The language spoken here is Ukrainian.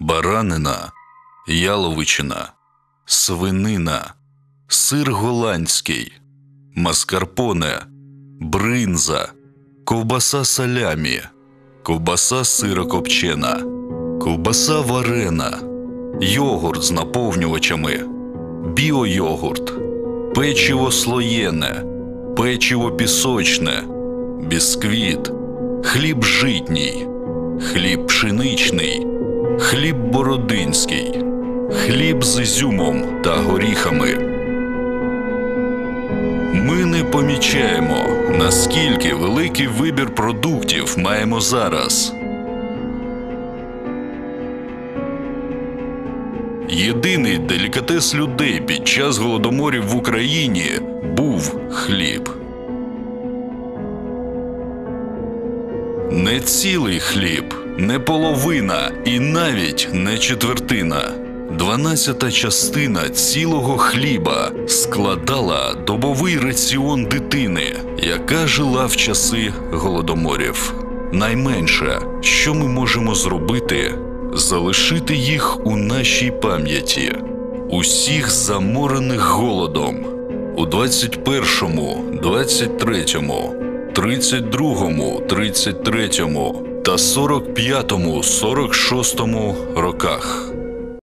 баранина, яловичина, свинина, сир голландський, маскарпоне, бринза, ковбаса салямі, ковбаса сирокопчена, ковбаса варена, йогурт з наповнювачами, біойогурт, печиво слоєне, печиво пісочне, бісквіт, хліб житній, хліб пшеничний, хліб бородинський, хліб з ізюмом та горіхами. Ми не помічаємо, наскільки великий вибір продуктів маємо зараз. Єдиний делікатес людей під час голодоморів в Україні був хліб. Не цілий хліб, не половина і навіть не четвертина. Дванадцята частина цілого хліба складала добовий раціон дитини, яка жила в часи голодоморів. Найменше, що ми можемо зробити, залишити їх у нашій пам'яті, усіх заморених голодом у 21-му, 23-му, 32-му, 33-му та 45-му, 46-му роках.